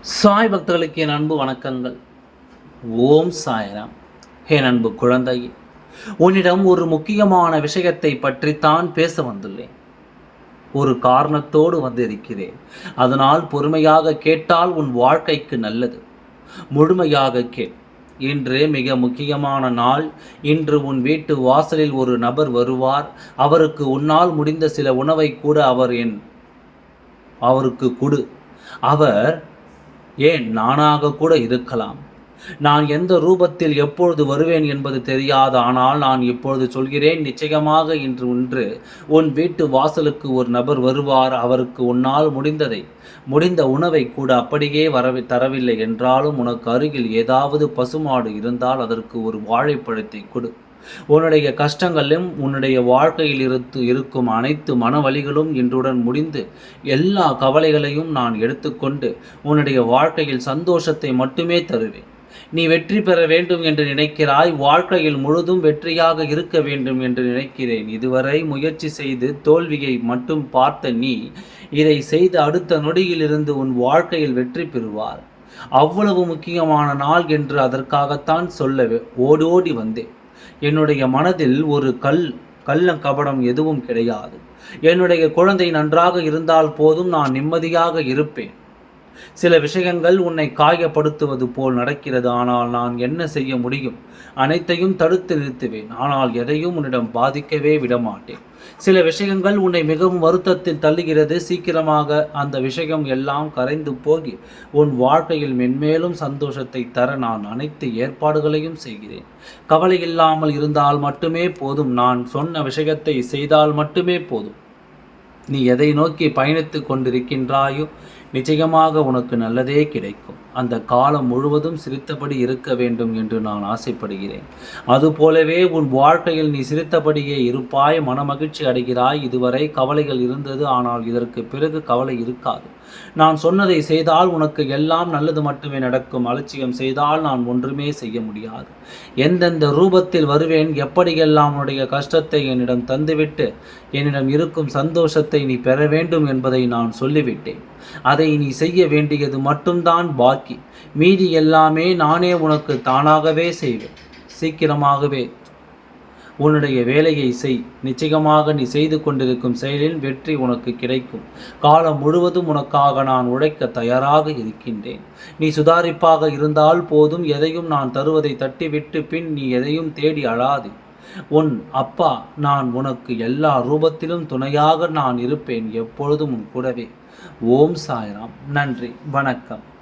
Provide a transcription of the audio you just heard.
சாய் பக்தர்களுக்கு என் அன்பு வணக்கங்கள். ஓம் சாய்ராம். என் அன்பு குழந்தையே உன்னிடம் ஒரு முக்கியமான விஷயத்தை தான் பேச வந்துள்ளேன். ஒரு காரணத்தோடு வந்திருக்கிறேன். அதனால் பொறுமையாக கேட்டால் உன் வாழ்க்கைக்கு நல்லது. முழுமையாக கேள். இன்று மிக முக்கியமான நாள். இன்று உன் வீட்டு வாசலில் ஒரு நபர் வருவார். அவருக்கு உன்னால் முடிந்த சில உணவை கூட அவர் என் அவருக்கு கொடு. அவர் ஏன் நானாக கூட இருக்கலாம்? நான் எந்த ரூபத்தில் எப்பொழுது வருவேன் என்பது தெரியாது ஆனால் நான் இப்பொழுது சொல்கிறேன் நிச்சயமாக இன்று ஒன்று உன் வீட்டு வாசலுக்கு ஒரு நபர் வருவார் அவருக்கு உன்னால் முடிந்ததை முடிந்த உணவை கூட அப்படியே வரவி தரவில்லை என்றாலும் உனக்கு அருகில் ஏதாவது பசுமாடு இருந்தால் அதற்கு ஒரு வாழைப்பழத்தை கொடு. உன்னுடைய கஷ்டங்களும் உன்னுடைய வாழ்க்கையில் இருந்து இருக்கும் அனைத்து மனவழிகளும் இன்றுடன் முடிந்து எல்லா கவலைகளையும் நான் எடுத்துக்கொண்டு உன்னுடைய வாழ்க்கையில் சந்தோஷத்தை மட்டுமே தருவேன். நீ வெற்றி பெற வேண்டும் என்று நினைக்கிறாய். வாழ்க்கையில் முழுதும் வெற்றியாக இருக்க வேண்டும் என்று நினைக்கிறேன். இதுவரை முயற்சி செய்து தோல்வியை மட்டும் பார்த்த நீ இதை செய்த அடுத்த நொடியிலிருந்து உன் வாழ்க்கையில் வெற்றி பெறுவார். அவ்வளவு முக்கியமான நாள் என்று அதற்காகத்தான் சொல்ல ஓடோடி வந்தேன். என்னுடைய மனதில் ஒரு கல் கள்ள கபடம் எதுவும் கிடையாது. என்னுடைய குழந்தை நன்றாக இருந்தால் போதும் நான் நிம்மதியாக இருப்பேன். சில விஷயங்கள் உன்னை காயப்படுத்துவது போல் நடக்கிறது. ஆனால் நான் என்ன செய்ய முடியும்? அனைத்தையும் தடுத்து நிறுத்துவேன். ஆனால் எதையும் உன்னிடம் பாதிக்கவே விடமாட்டேன். சில விஷயங்கள் உன்னை மிகவும் வருத்தத்தில் தள்ளுகிறது. சீக்கிரமாக அந்த விஷயம் எல்லாம் கரைந்து போகி உன் வாழ்க்கையில் மென்மேலும் சந்தோஷத்தை தர நான் அனைத்து ஏற்பாடுகளையும் செய்கிறேன். கவலை இல்லாமல் இருந்தால் மட்டுமே போதும். நான் சொன்ன விஷயத்தை செய்தால் மட்டுமே போதும். நீ எதை நோக்கி பயணித்து கொண்டிருக்கின்றாயோ நிச்சயமாக உனக்கு நல்லதே கிடைக்கும். அந்த காலம் முழுவதும் சிரித்தபடி இருக்க வேண்டும் என்று நான் ஆசைப்படுகிறேன். அதுபோலவே உன் வாழ்க்கையில் நீ சிரித்தபடியே இருப்பாய் மனமகிழ்ச்சி அடைகிறாய். இதுவரை கவலைகள் இருந்தது ஆனால் இதற்கு பிறகு கவலை இருக்காது. நான் சொன்னதை செய்தால் உனக்கு எல்லாம் நல்லது மட்டுமே நடக்கும். அலட்சியம் செய்தால் நான் ஒன்றுமே செய்ய முடியாது. எந்தெந்த ரூபத்தில் வருவேன் எப்படியெல்லாம் உன்னுடைய கஷ்டத்தை என்னிடம் தந்துவிட்டு என்னிடம் இருக்கும் சந்தோஷத்தை நீ பெற வேண்டும் என்பதை நான் சொல்லிவிட்டேன். அதை அதை நீ செய்ய வேண்டியது மட்டும்தான் பாக்கி. மீதி எல்லாமே நானே உனக்கு தானாகவே செய்வேன். சீக்கிரமாகவே உன்னுடைய வேலையை செய். நிச்சயமாக நீ செய்து கொண்டிருக்கும் செயலில் வெற்றி உனக்கு கிடைக்கும். காலம் முழுவதும் உனக்காக நான் உழைக்க தயாராக இருக்கின்றேன். நீ சுதாரிப்பாக இருந்தால் போதும் எதையும் நான் தருவதை தட்டிவிட்டு பின் நீ எதையும் தேடி அழாது. உன் அப்பா நான் உனக்கு எல்லா ரூபத்திலும் துணையாக நான் இருப்பேன் எப்பொழுதும் உன் கூடவே. ஓம் சாய்ராம். நன்றி. வணக்கம்.